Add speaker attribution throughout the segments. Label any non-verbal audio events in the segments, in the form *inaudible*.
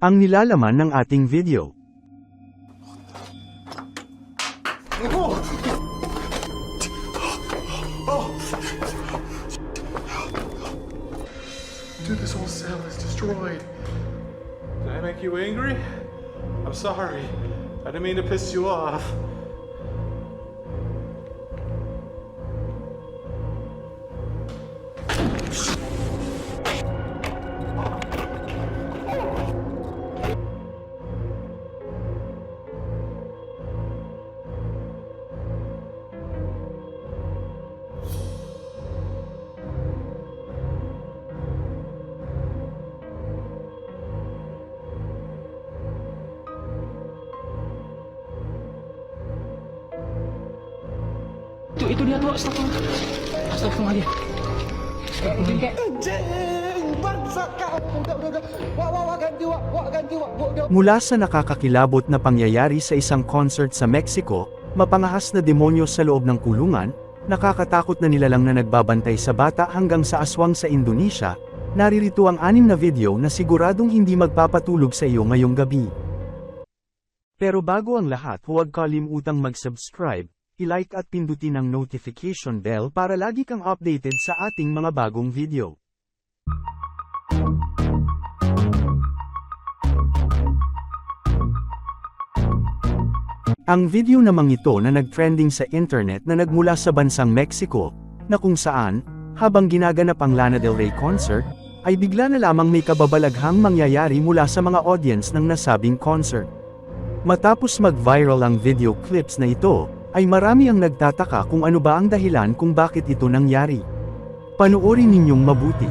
Speaker 1: Ang nilalaman ng ating video.
Speaker 2: Dude, this whole cell is destroyed. Did I make you angry? I'm sorry. I didn't mean to piss you off.
Speaker 3: Wak. Wak, udah.
Speaker 1: Mula sa nakakakilabot na pangyayari sa isang concert sa Mexico, mapangahas na demonyo sa loob ng kulungan, nakakatakot na nilalang na nagbabantay sa bata hanggang sa aswang sa Indonesia, naririto ang anim na video na siguradong hindi magpapatulog sa iyo ngayong gabi. Pero bago ang lahat huwag kalimutang mag-subscribe, i-like at pindutin ang notification bell para lagi kang updated sa ating mga bagong video. Ang video namang ito na nag-trending sa internet na nagmula sa bansang Mexico, na kung saan, habang ginaganap ang Lana Del Rey concert, ay bigla na lamang may kababalaghang mangyayari mula sa mga audience ng nasabing concert. Matapos mag-viral ang video clips na ito, ay marami ang nagtataka kung ano ba ang dahilan kung bakit ito nangyari. Panoorin ninyong mabuti.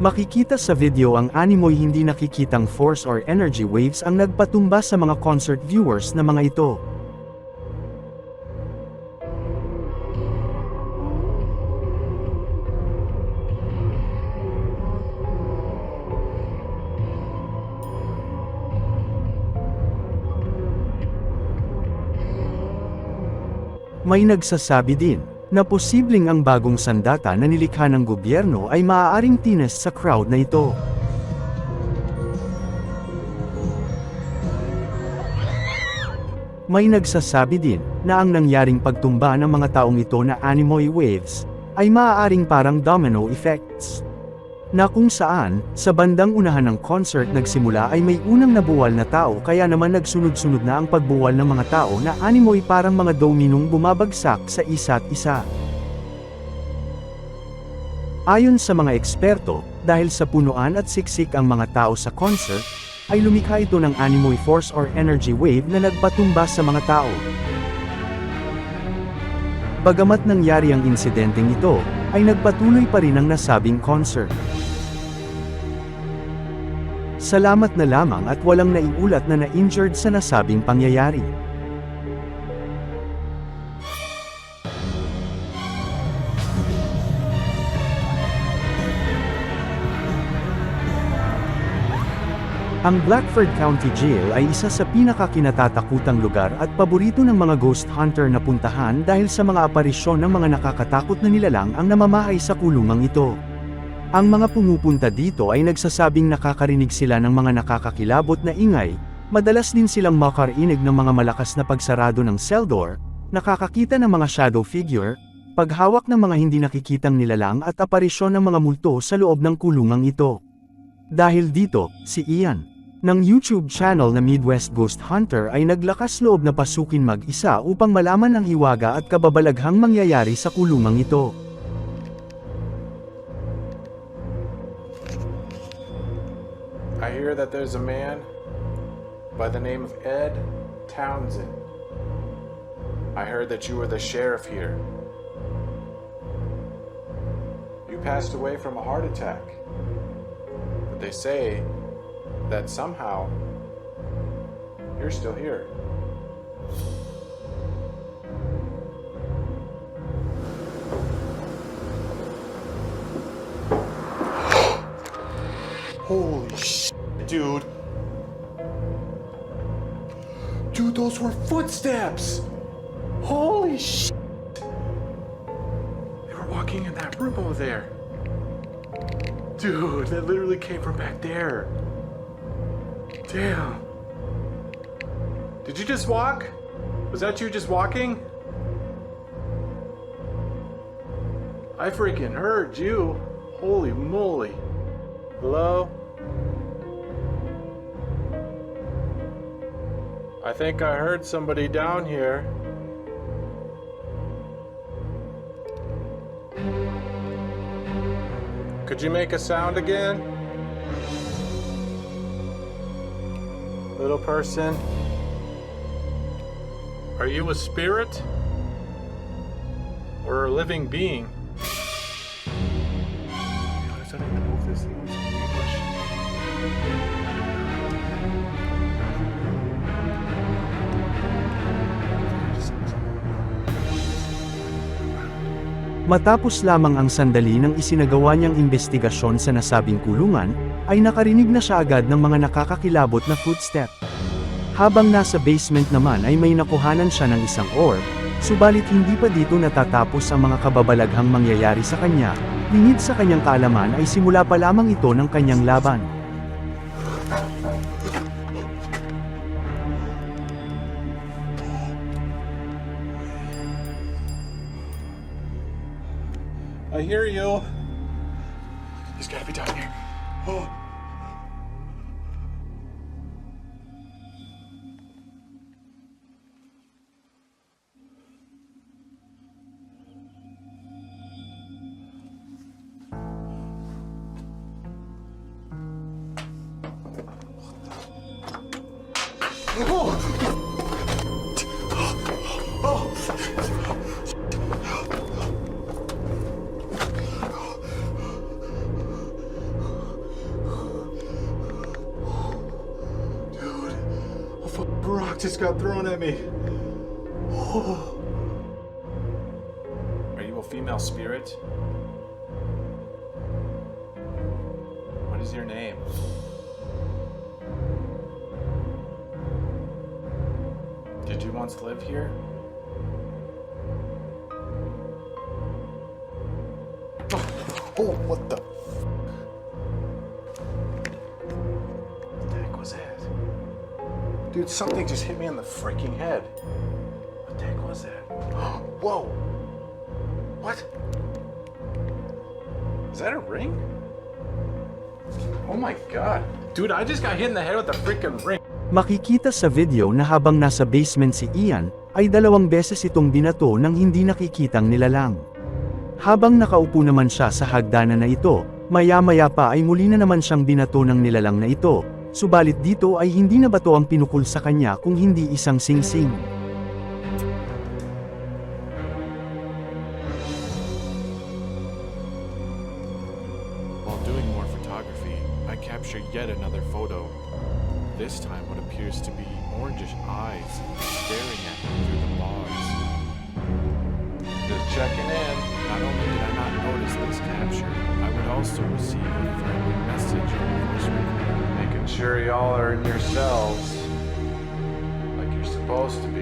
Speaker 1: Makikita sa video ang animoy hindi nakikitang force or energy waves ang nagpatumba sa mga concert viewers na mga ito. May nagsasabi din, na posibleng ang bagong sandata na nilikha ng gobyerno ay maaaring tines sa crowd na ito. May nagsasabi din, na ang nangyaring pagtumba ng mga taong ito na animoy waves, ay maaaring parang domino effects. Na kung saan, sa bandang unahan ng concert nagsimula ay may unang nabuwal na tao kaya naman nagsunod-sunod na ang pagbuwal ng mga tao na animoy parang mga dominong bumabagsak sa isa't isa. Ayon sa mga eksperto, dahil sa punuan at siksik ang mga tao sa concert, ay lumikha ito ng animoy force or energy wave na nagpatumba sa mga tao. Bagamat nangyari ang insidenteng ito, ay nagpatuloy pa rin ang nasabing concert. Salamat na lamang at walang naiulat na na-injured sa nasabing pangyayari. Ang Blackford County Jail ay isa sa pinakakinatatakutang lugar at paborito ng mga ghost hunter na puntahan dahil sa mga aparisyon ng mga nakakatakot na nilalang ang namamahay sa kulungang ito. Ang mga pumupunta dito ay nagsasabing nakakarinig sila ng mga nakakakilabot na ingay, madalas din silang makarinig ng mga malakas na pagsarado ng cell door, nakakakita ng mga shadow figure, paghawak ng mga hindi nakikitang nilalang at aparisyon ng mga multo sa loob ng kulungang ito. Dahil dito, si Ian, ng YouTube channel na Midwest Ghost Hunter ay naglakas loob na pasukin mag-isa upang malaman ang hiwaga at kababalaghang mangyayari sa kulungang ito.
Speaker 2: I hear that there's a man by the name of Ed Townsend. I heard that you were the sheriff here. You passed away from a heart attack. But they say that somehow you're still here. Holy shit, dude. Dude, those were footsteps. Holy shit. They were walking in that room over there. Dude, that literally came from back there. Damn. Did you just walk? Was that you just walking? I freaking heard you. Holy moly. Hello? I think I heard somebody down here. Could you make a sound again? Little person? Are you a spirit? Or a living being?
Speaker 1: Matapos lamang ang sandali ng isinagawa niyang investigasyon sa nasabing kulungan, ay nakarinig na siya agad ng mga nakakakilabot na footstep. Habang nasa basement naman ay may nakuhanan siya ng isang orb, subalit hindi pa dito natatapos ang mga kababalaghang mangyayari sa kanya, lingid sa kanyang kaalaman ay simula pa lamang ito ng kanyang laban.
Speaker 2: I hear you. He's gotta be down here. Oh. Got thrown at me. Are you a female spirit? What is your name? Did you once live here? Oh, what the? Dude, something just hit me on the freaking head. What the heck was that? *gasps* Whoa! What? Is that a ring? Oh my god. Dude, I just got hit in the head with a freaking ring.
Speaker 1: Makikita sa video na habang nasa basement si Ian, ay dalawang beses itong binato ng hindi nakikitang nilalang. Habang nakaupo naman siya sa hagdanan na ito, maya-maya pa ay muli na naman siyang binato ng nilalang na ito, subalit dito ay hindi na bato ang pinukul sa kanya kung hindi isang singsing.
Speaker 4: I captured yet another photo. This time, what appears to be orangish eyes staring at me through the bars.
Speaker 2: Just checking in.
Speaker 4: Not only did I not notice this capture, I would also receive a friendly message on voice recorder.
Speaker 2: Sure y'all are in yourselves. Like you're supposed to be.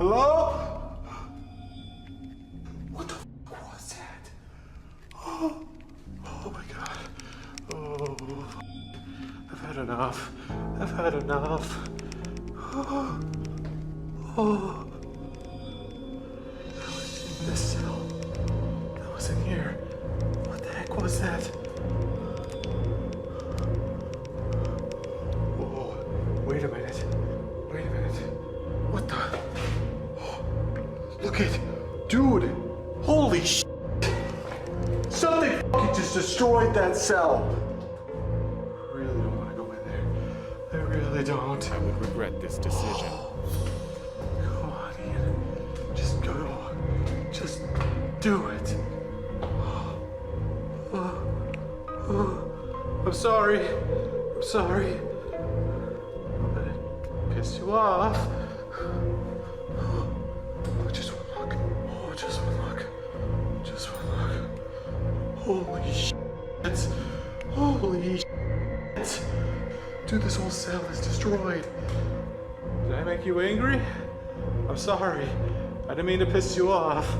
Speaker 2: Hello? Destroyed that cell. I really don't. Want to go in there. I really don't.
Speaker 4: I would regret this decision.
Speaker 2: Come on, Ian. Just go. Just do it. I'm sorry. I'm sorry. I pissed you off. Oh, just one look. Oh, just one look. Just one look. Holy shit. Holy shit. Dude, this whole cell is destroyed. Did I make you angry? I'm sorry. I didn't mean to piss you off.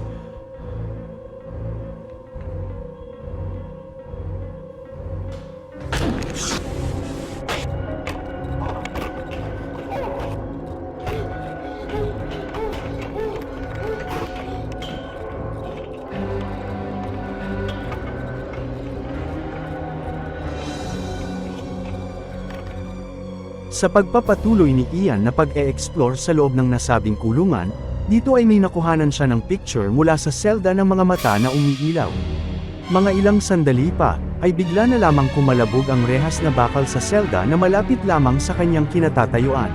Speaker 1: Sa pagpapatuloy ni Ian na pag-e-explore sa loob ng nasabing kulungan, dito ay may nakuhanan siya ng picture mula sa selda ng mga mata na umiilaw. Mga ilang sandali pa, ay bigla na lamang kumalabog ang rehas na bakal sa selda na malapit lamang sa kanyang kinatatayuan.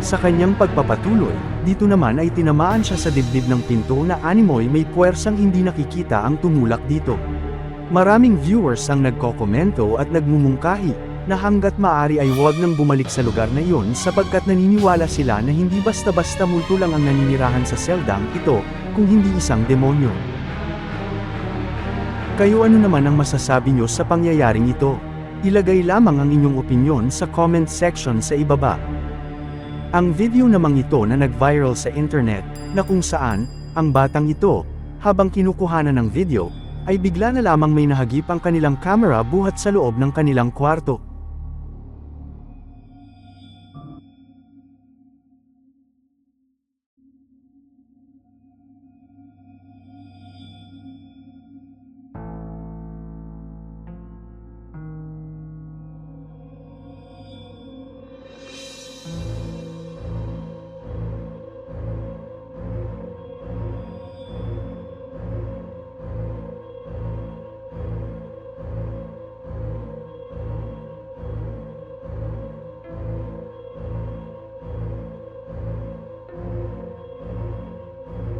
Speaker 1: Sa kanyang pagpapatuloy, dito naman ay tinamaan siya sa dibdib ng pinto na animoy may puwersang hindi nakikita ang tumulak dito. Maraming viewers ang nagkokomento at nagmumungkahi na hanggat maaari ay huwag nang bumalik sa lugar na iyon sapagkat naniniwala sila na hindi basta-basta multo lang ang naninirahan sa seldang ito, kung hindi isang demonyo. Kayo ano naman ang masasabi nyo sa pangyayaring ito? Ilagay lamang ang inyong opinyon sa comment section sa ibaba. Ang video namang ito na nag-viral sa internet, na kung saan, ang batang ito, habang kinukuhanan ng video, ay bigla na lamang may nahagip ang kanilang camera buhat sa loob ng kanilang kwarto.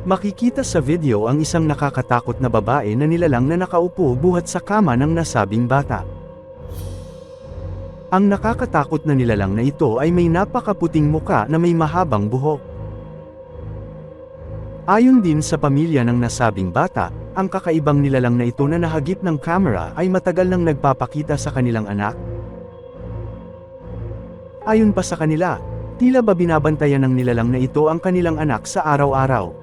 Speaker 1: Makikita sa video ang isang nakakatakot na babae na nilalang na nakaupo buhat sa kama ng nasabing bata. Ang nakakatakot na nilalang na ito ay may napakaputing muka na may mahabang buhok. Ayon din sa pamilya ng nasabing bata, ang kakaibang nilalang na ito na nahagip ng camera ay matagal nang nagpapakita sa kanilang anak. Ayon pa sa kanila, tila ba binabantayan ng nilalang na ito ang kanilang anak sa araw-araw.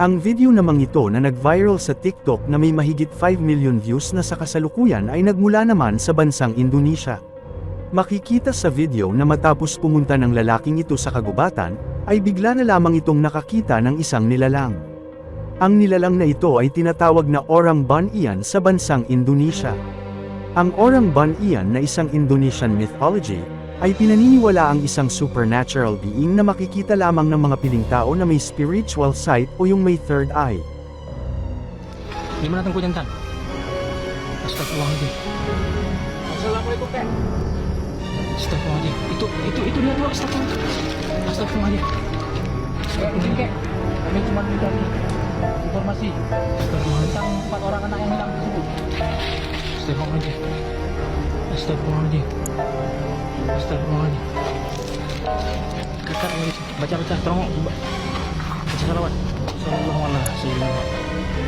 Speaker 1: Ang video namang ito na nag-viral sa TikTok na may mahigit 5 million views na sa kasalukuyan ay nagmula naman sa bansang Indonesia. Makikita sa video na matapos pumunta ng lalaking ito sa kagubatan, ay bigla na lamang itong nakakita ng isang nilalang. Ang nilalang na ito ay tinatawag na Orang Ban-ian sa bansang Indonesia. Ang Orang Ban-ian na isang Indonesian mythology, ay pinaniniwala ang isang supernatural being na makikita lamang ng mga piling tao na may spiritual sight o yung may third eye.
Speaker 5: Gimana tengku jantan? Astagfirullahaladzim.
Speaker 3: Assalamualaikum, Kak.
Speaker 5: Astagfirullahaladzim. Itu, itu, itu dia tuh. Astagfirullah. Astagfirullahaladzim.
Speaker 3: Mungkin, Kak. Kami cuma mencari informasi tentang empat orang anak yang hilang tersebut.
Speaker 5: Astagfirullahaladzim. Astagfirullahaladzim. Astagfirullahaladzim. Kakak lagi baca baca tolong ba- baca salawat. Sallallahu alaihi wasallam.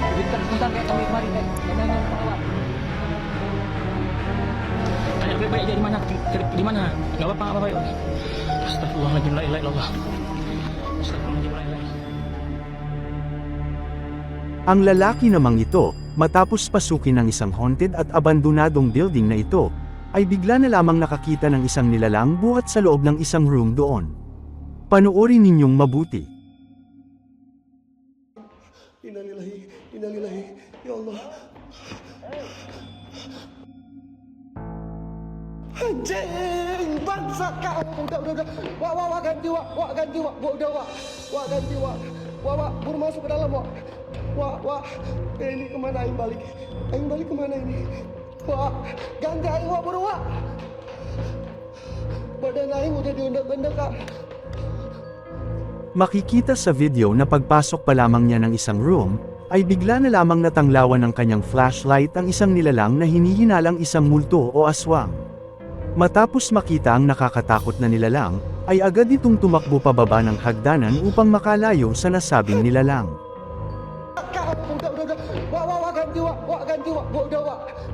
Speaker 3: Sebentar, sebentar, Kak. Kami kemari, Kak. Kami hanya melewat.
Speaker 5: Tanya baik-baik dia di mana? Di, mana? Enggak apa-apa, enggak apa-apa. Astagfirullahaladzim. La ilaha illallah. Astagfirullahaladzim. La.
Speaker 1: Ang lalaki namang ito, matapos pasukin ng isang haunted at abandonadong building na ito, ay bigla na lamang nakakita ng isang nilalang buhat sa loob ng isang room doon. Panoorin ninyong mabuti.
Speaker 3: Innalillahi, innalillahi. Ya Allah. Anjing, bangsat kau. Udah, udah, udah. Wak, wak, wak, ganti, wak. Wak, ganti, wak. Wak, udah, wak. Wak, ganti, wak. Wak, wak, buru masuk ke dalam, wak. Wah, wah. Eh, ini kemana aing balik? Aing balik kemana ini? Wah, ganti aing wah buru wah. Badan aing udah diundang-undang kak.
Speaker 1: Makikita sa video na pagpasok pa lamang niya ng isang room, ay bigla na lamang natanglawan ng kanyang flashlight ang isang nilalang na hinihinalang isang multo o aswang. Matapos makita ang nakakatakot na nilalang, ay agad itong tumakbo pababa ng hagdanan upang makalayo sa nasabing nilalang.